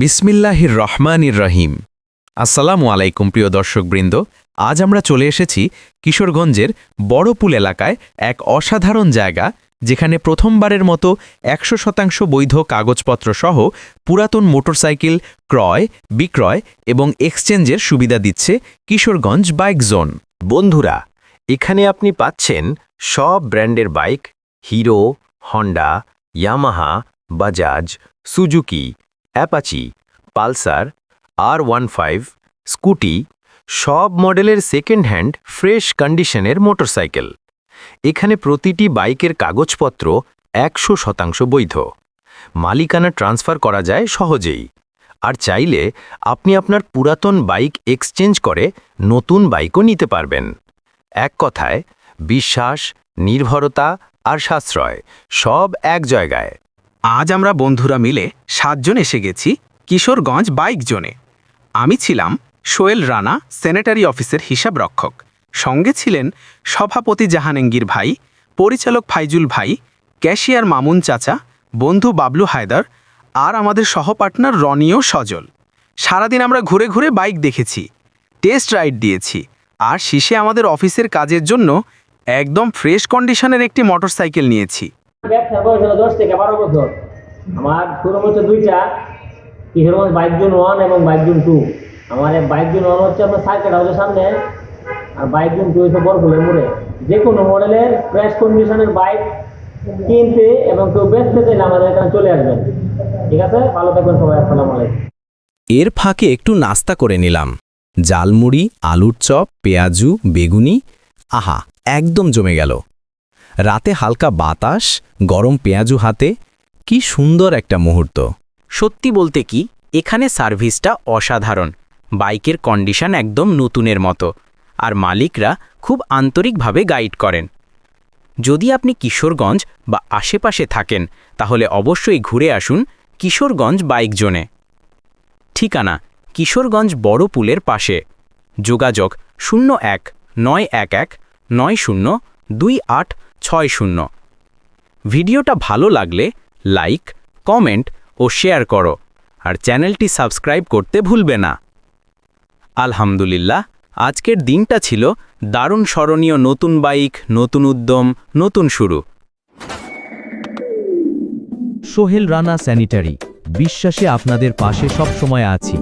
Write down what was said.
বিসমিল্লাহির রহমানির রহিম। আসসালামু আলাইকুম, প্রিয় দর্শকবৃন্দ। আজ আমরা চলে এসেছি কিশোরগঞ্জের বড়পুল এলাকায় এক অসাধারণ জায়গা, যেখানে প্রথমবারের মতো একশো শতাংশ বৈধ কাগজপত্র সহ পুরাতন মোটরসাইকেল ক্রয়, বিক্রয় এবং এক্সচেঞ্জের সুবিধা দিচ্ছে কিশোরগঞ্জ বাইক জোন। বন্ধুরা, এখানে আপনি পাচ্ছেন সব ব্র্যান্ডের bike, Hero, Honda, Yamaha, Bajaj, Suzuki Apache, Pulsar, R one five, scooty, সব মডেলের সেকেন্ড হ্যান্ড ফ্রেশ কন্ডিশনের মোটরসাইকেল এখানে প্রতিটি বাইকের কাগজপত্র একশো শতাংশ বৈধ। মালিকানা ট্রান্সফার করা যায় সহজেই। আর চাইলে আপনি আপনার পুরাতন বাইক এক্সচেঞ্জ করে নতুন বাইকও নিতে পারবেন। এক কথায়, বিশ্বাস, নির্ভরতা আর সাশ্রয় সব এক জায়গায়। আজ আমরা বন্ধুরা মিলে সাতজন এসে গেছি কিশোরগঞ্জ বাইক জোনে। আমি ছিলাম সোয়েল রানা স্যানিটারি অফিসের হিসাব রক্ষক। সঙ্গে ছিলেন সভাপতি জাহানেঙ্গির ভাই, পরিচালক ফাইজুল ভাই, ক্যাশিয়ার মামুন চাচা, বন্ধু বাবলু হায়দার আর আমাদের সহপার্টনার রনিও সজল। সারাদিন আমরা ঘুরে ঘুরে বাইক দেখেছি, টেস্ট রাইড দিয়েছি আর শেষে আমাদের অফিসের কাজের জন্য একদম ফ্রেশ কন্ডিশনের একটি মোটরসাইকেল নিয়েছি। ব্যবসার বয়স হলো দশ থেকে বারো বছর। আমার শোরুম হচ্ছে দুইটা কিশোরগঞ্জ বাইক জুন ওয়ান এবং বাইক জুন টু আমার বাইক জুন ওয়ান হচ্ছে আপনার সার্কেট হাউসের সামনে, আর বাইক জুন টু হচ্ছে বরফুলের মোড়ে। যে কোনো মডেলের ফ্রেশ কন্ডিশনের বাইক কিনতে এবং কেউ বেচতে চাইলে আমাদের এখানে চলে আসবেন। ঠিক আছে? ভালো থাকবেন সবাই, আসসালামু আলাইকুম। এর ফাঁকে একটু নাস্তা করে নিলাম। জালমুড়ি আলুর চপ, পেঁয়াজু, বেগুনি, আহা, একদম জমে গেল। রাতে হালকা বাতাস, গরম পেঁয়াজু হাতে। কি সুন্দর একটা মুহূর্ত। সত্যি বলতে কি, এখানে সার্ভিসটা অসাধারণ। বাইকের কন্ডিশন একদম নতুনের মতো। আর মালিকরা খুব আন্তরিকভাবে গাইড করেন। যদি আপনি কিশোরগঞ্জ বা আশেপাশে থাকেন, তাহলে অবশ্যই ঘুরে আসুন কিশোরগঞ্জ বাইক জোনে। ঠিকানা, কিশোরগঞ্জ বড় পুলের পাশে। যোগাযোগ শূন্য এক, নয় এক এক, নয় শূন্য, দুই আট ছয় শূন্য। ভিডিওটা ভালো লাগলে লাইক, কমেন্ট ও শেয়ার করো। আর চ্যানেলটি সাবস্ক্রাইব করতে ভুলবে না। আলহামদুলিল্লাহ, আজকের দিনটা ছিল দারুণ স্মরণীয় নতুন বাইক, নতুন উদ্যম, নতুন শুরু। সোহেল রানা স্যানিটারি, বিশ্বাসে আপনাদের পাশে সবসময় আছি।